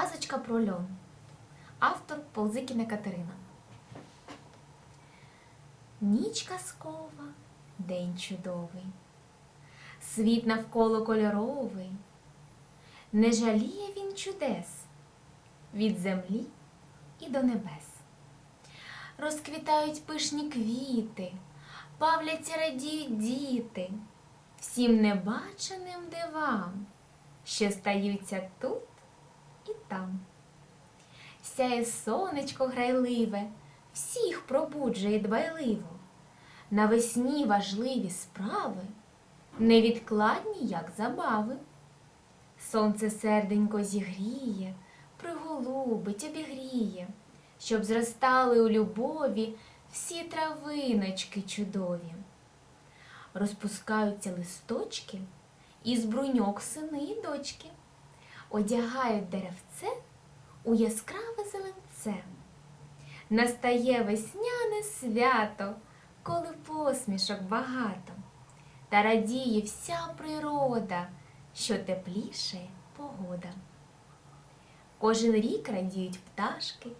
Казочка про льон. Автор Ползикіна Катерина. Ніч казкова, день чудовий. Світ навколо кольоровий. Не жаліє він чудес від землі і до небес. Розквітають пишні квіти, павляться радіють діти, всім небаченим дивам, що стаються тут і там. Сяє сонечко грайливе, всіх пробуджує дбайливо. Навесні важливі справи, невідкладні, як забави. Сонце серденько зігріє, приголубить, обігріє, щоб зростали у любові всі травиночки чудові. Розпускаються листочки, із бруньок сини і дочки, одягають деревце у яскраве зеленце. Настає весняне свято, коли посмішок багато, та радіє вся природа, що тепліше погода. Кожен рік радіють пташки,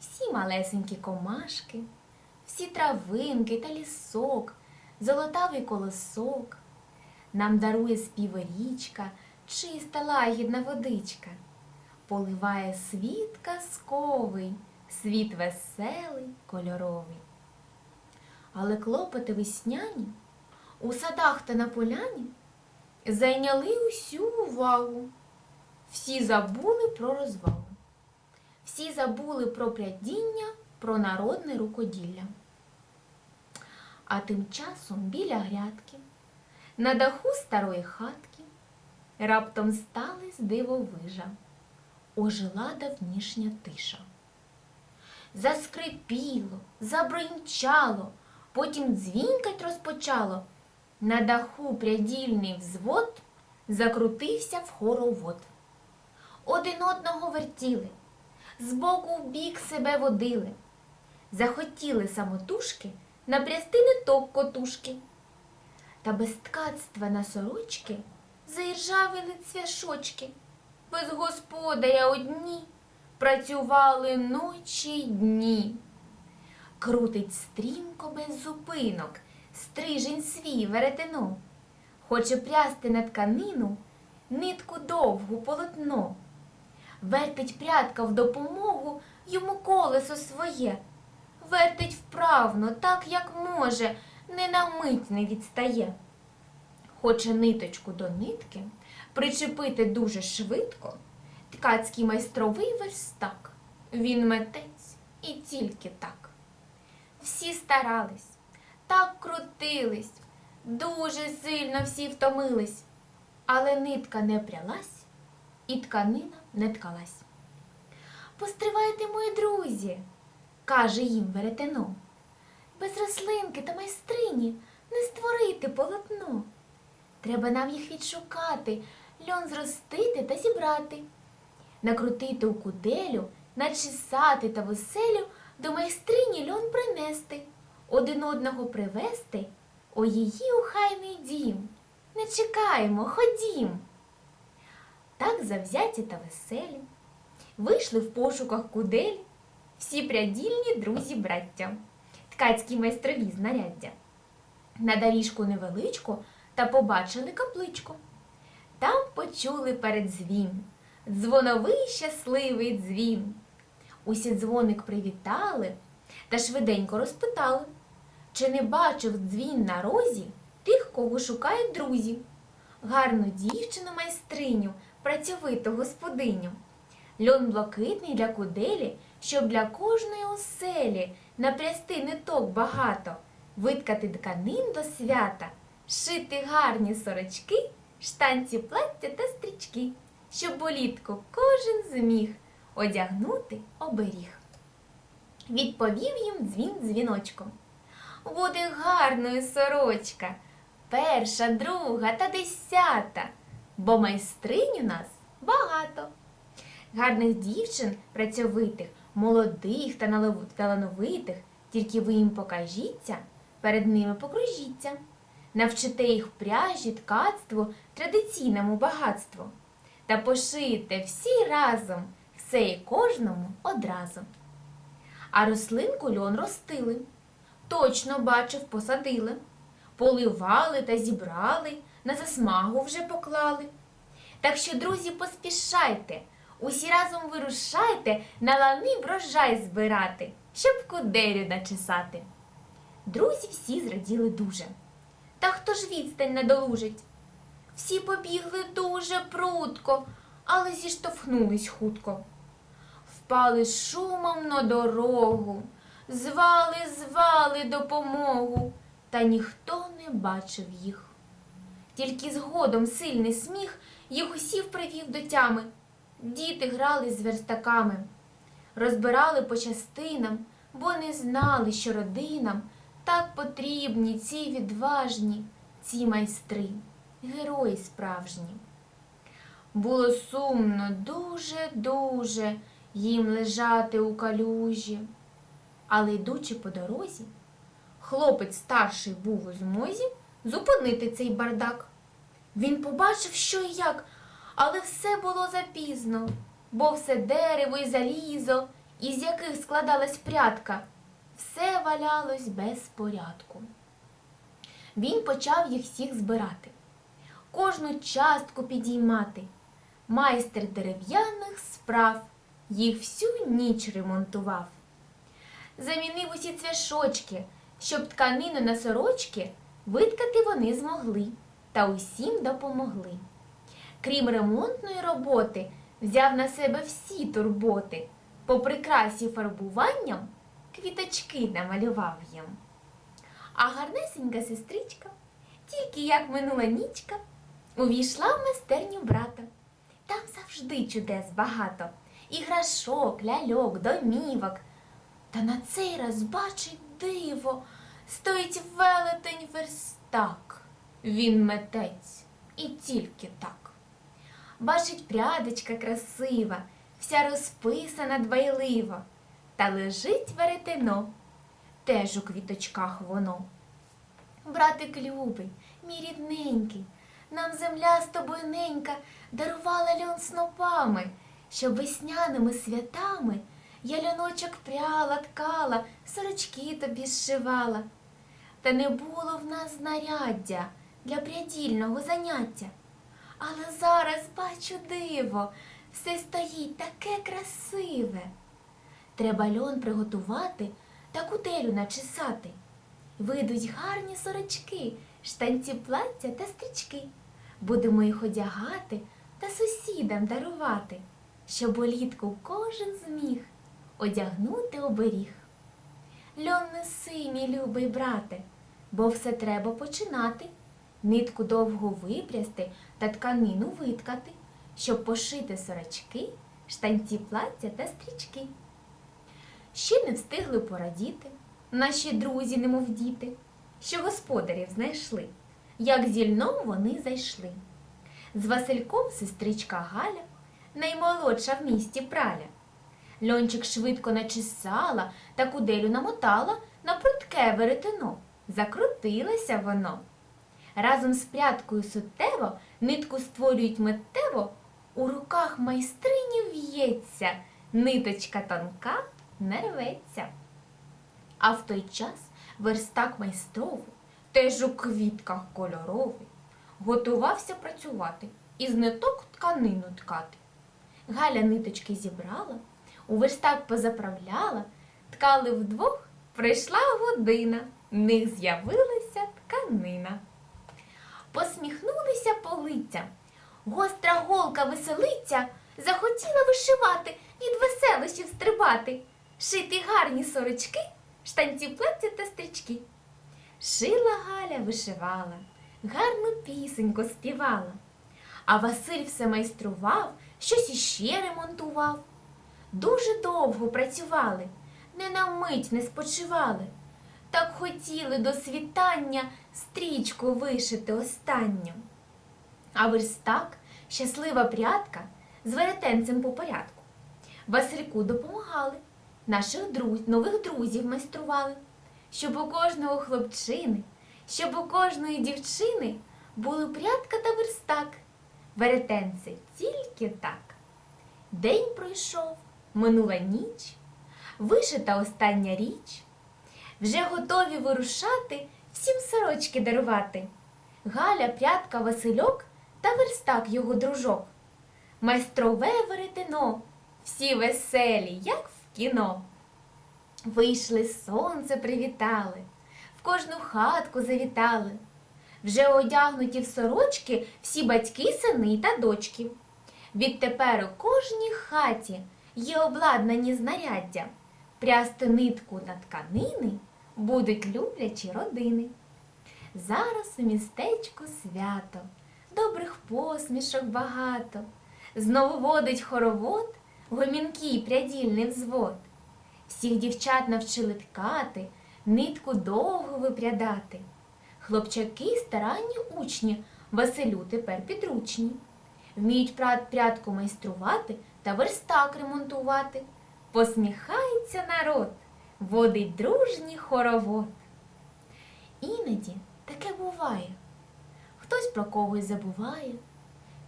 всі малесенькі комашки, всі травинки та лісок, золотавий колосок. Нам дарує співи річка, чиста лагідна водичка, поливає світ казковий, світ веселий, кольоровий. Але клопоти весняні у садах та на поляні зайняли усю увагу. Всі забули про розвагу. Всі забули про прядіння, про народне рукоділля. А тим часом біля грядки, на даху старої хатки, раптом стались дивовижа, ожила давнішня тиша. Заскрипіло, забринчало, потім дзвінкать розпочало. На даху прядільний взвод закрутився в хоровод. Один одного вертіли, збоку в бік себе водили. Захотіли самотужки напрясти ниток котушки. Та без ткацтва на сорочки заіржавили цвяшочки. Без господаря одні працювали ночі й дні. Крутить стрімко без зупинок, стрижень свій веретено. Хоче прясти на тканину нитку довгу полотно. Вертить прядка в допомогу йому колесо своє. Вертить вправно, так як може, не на мить не відстає. Хоче ниточку до нитки причепити дуже швидко. Ткацький майстровий верстак. Він метець і тільки так. Всі старались, так крутились, дуже сильно всі втомились, але нитка не прялась, і тканина не ткалась. Постривайте, мої друзі, каже їм веретено. Без рослинки та майстрині не створити полотно. Треба нам їх відшукати, льон зростити та зібрати, накрутити у куделю, начесати та веселю до майстрині льон принести, один одного привести, о її ухайний дім. Не чекаємо, ходім. Так завзяті та веселі, вийшли в пошуках куделі всі прядільні друзі браття, ткацькі майстрові знаряддя. На доріжку невеличку та побачили капличку. Там почули передзвін, дзвоновий щасливий дзвін. Усі дзвоник привітали та швиденько розпитали, чи не бачив дзвін на розі тих, кого шукають друзі. Гарну дівчину майстриню, працьовиту господиню. Льон блакитний для куделі, щоб для кожної оселі напрясти ниток багато, виткати тканин до свята, шити гарні сорочки, штанці плаття та стрічки, щоб улітку кожен зміг одягнути оберіг. Відповів їм дзвін дзвіночком. Буде гарною сорочка, перша, друга та десята, бо майстринь у нас багато. Гарних дівчин, працьовитих, молодих та талановитих, тільки ви їм покажіться, перед ними покружіться. Навчите їх пряжі, ткацтву, традиційному багатству. Та пошийте всі разом все і кожному одразу. А рослинку льон ростили, точно бачив, посадили, поливали та зібрали, на засмагу вже поклали. Так що, друзі, поспішайте, усі разом вирушайте на лани врожай збирати, щоб куделю начесати. Друзі всі зраділи дуже. Хто ж відстань надолужить? Всі побігли дуже прудко, але зіштовхнулись хутко. Впали шумом на дорогу, звали, звали допомогу, та ніхто не бачив їх. Тільки згодом сильний сміх їх усіх привів до тями. Діти грали з верстаками, розбирали по частинам, бо не знали, що родинам так потрібні ці відважні, ці майстри, герої справжні. Було сумно дуже-дуже їм лежати у калюжі. Але йдучи по дорозі, хлопець старший був у змозі зупинити цей бардак. Він побачив, що і як, але все було запізно, бо все дерево і залізо, із яких складалась прядка, все валялось без порядку. Він почав їх всіх збирати, кожну частку підіймати. Майстер дерев'яних справ їх всю ніч ремонтував. Замінив усі цвяшочки, щоб тканину на сорочки виткати вони змогли та усім допомогли. Крім ремонтної роботи, взяв на себе всі турботи, по прикрасі фарбуванням квіточки намалював їм. А гарнесенька сестричка, тільки як минула нічка, увійшла в майстерню брата. Там завжди чудес багато, іграшок, ляльок, домівок. Та на цей раз бачить диво, стоїть велетень верстак. Він метець і тільки так. Бачить прядочка красива, вся розписана дбайливо, та лежить веретено, теж у квіточках воно. Братик любий, мій рідненький, нам земля з тобою ненька дарувала льон снопами, щоб весняними святами я льоночок пряла, ткала, сорочки тобі зшивала. Та не було в нас знаряддя для прядільного заняття. Але зараз бачу диво, все стоїть таке красиве. Треба льон приготувати та куделю начесати. Вийдуть гарні сорочки, штанці плаття та стрічки. Будемо їх одягати та сусідам дарувати, щоб улітку кожен зміг одягнути оберіг. Льон неси, мій любий брате, бо все треба починати, нитку довго випрясти та тканину виткати, щоб пошити сорочки, штанці плаття та стрічки. Ще не встигли порадіти наші друзі, немов діти, що господарів знайшли, як зі льном вони зайшли. З Васильком сестричка Галя, наймолодша в місті праля. Льончик швидко начесала та куделю намотала на прутке веретено. Закрутилося воно. Разом з прядкою суттево нитку створюють миттєво, у руках майстрині в'ється, ниточка тонка не рветься. А в той час верстак майстровий, теж у квітках кольоровий, готувався працювати і з ниток тканину ткати. Галя ниточки зібрала, у верстак позаправляла, ткали вдвох, прийшла година, в них з'явилася тканина. Посміхнулися полиця, гостра голка веселиця захотіла вишивати, від веселощів стрибати, шити гарні сорочки, штанці плаття та стрічки. Шила Галя вишивала, гарну пісеньку співала. А Василь все майстрував, щось іще ремонтував. Дуже довго працювали, не на мить не спочивали. Так хотіли до світання стрічку вишити останню. А верстак, щаслива прядка, з веретенцем по порядку. Васильку допомагали, наших друз, нових друзів майстрували, щоб у кожного хлопчини, щоб у кожної дівчини були прядка та верстак, веретенце тільки так. День пройшов, минула ніч, вишита остання річ. Вже готові вирушати, всім сорочки дарувати. Галя, прядка, Васильок та верстак його дружок. Майстрове веретено, всі веселі, як кіно. Вийшли, сонце привітали, в кожну хатку завітали. Вже одягнуті в сорочки всі батьки, сини та дочки. Відтепер у кожній хаті є обладнані знаряддя. Прясти нитку на тканини будуть люблячі родини. Зараз у містечку свято, добрих посмішок багато. Знову водить хоровод, гомінкий прядільний взвод. Всіх дівчат навчили ткати, нитку довго випрядати. Хлопчаки старанні учні, Василю тепер підручні. Вміють прядку майструвати та верстак ремонтувати. Посміхається народ, водить дружній хоровод. Іноді таке буває. Хтось про когось забуває,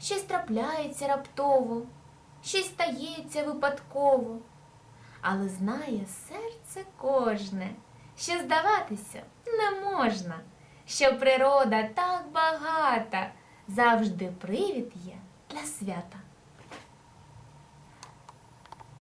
щось трапляється раптово, щось стається випадково. Але знає серце кожне, що здаватися не можна, що природа так багата, завжди привід є для свята.